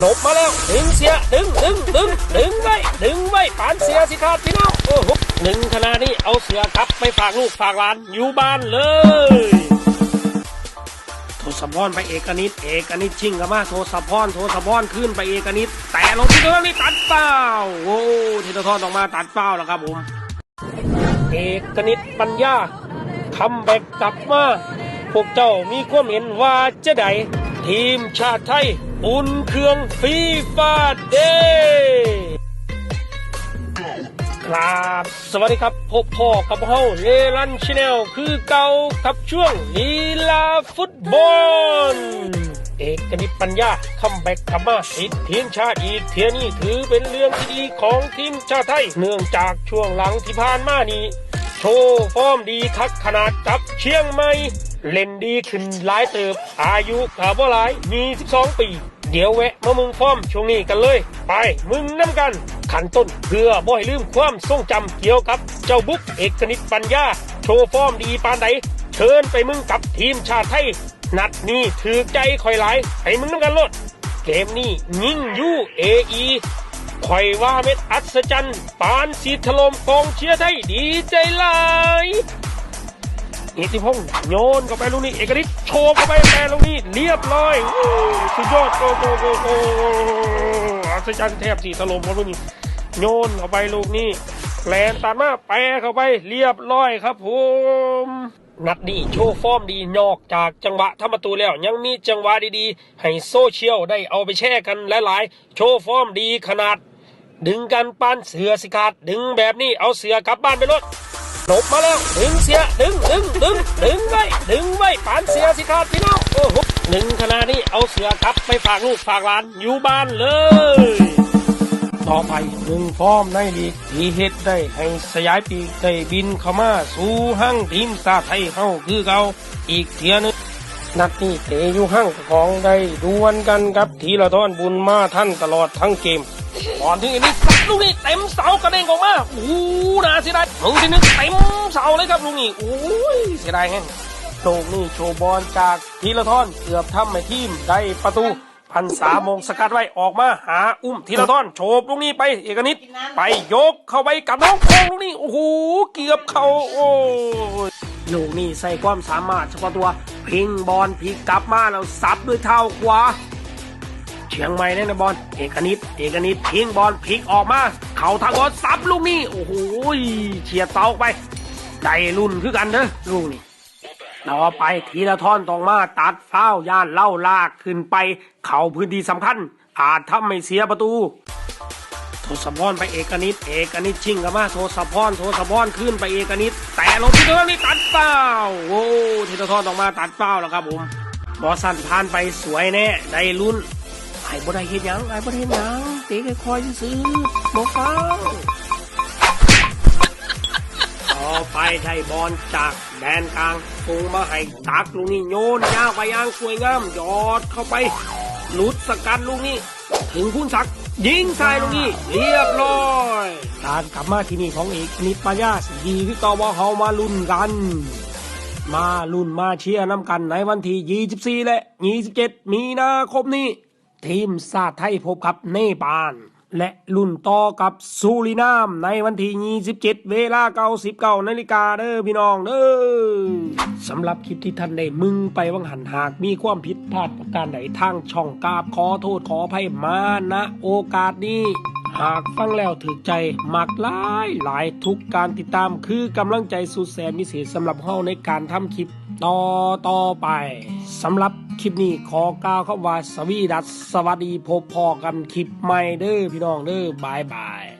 หลบมาแล้วดึงเสียดึงดึงดึงดึงไว้ดึงไว้ปานเสียสิครับพี่น้องโอ้โหหนึ่งขณะนี้เอาเสือกลับไปฝากลูกฝากหลานอยู่บ้านเลยโทสะพรไปเอกนิตเอกนิตชิงกันมาโทสะพรโทสะพรขึ้นไปเอกนิตแต่ลงที่เดิมนี่ตัดเป้าโอ้ทีละทอนออกมาตัดเป้าแล้วครับผมเอกนิตปัญญาคัมแบกกลับมาพวกเจ้ามีความเห็นว่าจะไดทีมชาติไทย อุ่นเครื่องฟีฟ่าเดย์ครับ สวัสดีครับ พบพ่อกับเฮาเลรันชแนลคือเก่ากับช่วงลีลาฟุตบอล เอกนิตปัญญาคัมแบกกลับมาติดทีมชาติอีกเทียนี่ถือเป็นเรื่องที่ดีของทีมชาติไทย เนื่องจากช่วงหลังที่ผ่านมานี้ โชว์ฟอร์มดีคักขนาดกับเชียงใหม่ เล่นดีขึ้นหลายเติบ อายุกับว่าหลายมี 12 ปี เดี๋ยวแวะมามึงฟอร์มช่วงนี้กันเลย ไปมึงน้ำกัน ขันต้นเพื่อบ่ให้ลืมความทรงจำเกี่ยวกับ เจ้าบุ๊กเอกนิตปัญญา โชว์ฟอร์มดีปานใดเชิญไปมึงกับทีมชาติไทย นัดนี้ถือใจคอยหลายให้มึงน้ำกันลดเกมนี้ยิ่งยูเออีข่อยว่าเม็ดอัศจรรย์ปานสีถล่มกองเชียร์ไทยดีใจหลาย อิทธิพงษ์โยนเข้าไปลูกนี้ เอกฤทธิ์โชว์เข้าไปแต่ลูกนี้ เรียบร้อยสุดยอดโกโกโกโกอัศจรรย์แทบสีถล่มของลูกนี้ โยนเข้าไปลูกนี้แลนตัดมาแปรเข้าไปเรียบร้อยครับผมนัดนี้โชว์ฟอร์มดีนอกจากจังหวะทำประตูแล้ว ยังมีจังหวะดีๆ ให้โซเชียลได้เอาไปแช่กันหลายๆ โชว์ฟอร์มดีขนาด ดึงกันปานเสือสิขาดดึงแบบนี้เอาเสือกลับบ้านไปรถหลบมาแล้ว ดึงเสียดึงดึง ดึงไว้ปานเสือสิขาดพี่น้องโอ้โหหนึ่งขณะนี้เอาเสือกลับไปฝากลูกฝากหลานอยู่บ้านเลย ต่อไปหนึ่งฟอร์มในลีกทีเฮ็ดได้ให้สยายปีกได้บินเข้ามาสู่ห้างทีมชาติไทยเฮาคือเขาอีกเทียหนึงนัดนี้เตะอยู่ห้างของได้ดวลกันกับทีละท่อนบุญมาท่านตลอดทั้งเกมก่อนที่อันนี้ลูกนี้เต็มเสากระเด้งออกมาโอ้โหน่าเสียดายลูกที่หนึงเต็มเสาเลยครับลูกนี้โอ้ยเสียดายแฮ งลูกนี้โชว์บอลจากทีละทอนเกือบทำให้ทีมได้ประตูพันสามงสกัดไว้ออกมาหาอุ้มทีละท่อนโฉบลูกนี้ไปเอกนิตไปยกเข้าไปกับน้องโคงลูกนี้โอ้โหเกือบเขาโอ้ลูกนี้ใส่ความสามารถเฉพาะตัวพิงบอลพลิกกลับมาแล้วซับด้วยเท้าขวาเชียงใหม่เนี่ยนะบอลเอกนิตเอกนิตพิงบอลพลิกออกมา เข่าทางบอลซับลูกนี้โอ้โหเฉียดเสาออกไปใจรุ่นคือกันเด้อลูกนี้ ต่อไปทีละท่อนตรงมาตัดเฝ้าวย่านเล่าลากขึ้นไป เข่าพื้นที่สำคัญ อาจทำไม่เสียประตู โทสะพรไปเอกนิตเอกนิตชิงกันมาโทสะพรโทสะพรขึ้นไปเอกนิตแต่ลงที่เดิมนี่ตัดเป้าโอ้ทีละท่อนตรงมาตัดเป้าแล้วครับผมบอสันผ่านไปสวยแน่ได้ลุ้นไอ้บ่ได้เห็นยังไอ้บ่ได้เห็นยังเตะคอยๆซื้อๆบ่ฟ้าว ต่อไปได้บอลจากแดนกลางส่งมาให้ตักลูกนี้โยนยาวไปยางสวยงามยอดเข้าไปหลุดสกัดลูกนี้ ถึงคุณศักดิ์ยิงใส่ลูกนี้ เรียบร้อยการกลับมาที่นี่ของเอกนิตปายาสดีที่ต่อว่าเฮามาลุ้นกัน มาลุ้นมาเชียร์น้ำกันในวันที่24 และ 27 มีนาคมนี้ ทีมชาติไทยพบกับเนปาล และลุ่นต่อกับซูรินามในวันที่27 เวลา99นาฬิกาเด้อพี่น้องเด้อสำหรับคลิปที่ท่านได้มึงไปวังหันหากมีความผิดพลาดประการใดทางช่องกราบขอโทษขออภัยมาณโอกาสนี้หากฟังแล้วถึกใจมักหลายหลายทุกการติดตามคือกำลังใจสุดแสนพิเศษสำหรับเฮาในการทำคลิปต่อต่อไปสำหรับ คลิปนี้ขอกล่าวคำว่าสวีดัสสวัสดีพบพอกันคลิปใหม่เด้อพี่น้องเด้อบายบาย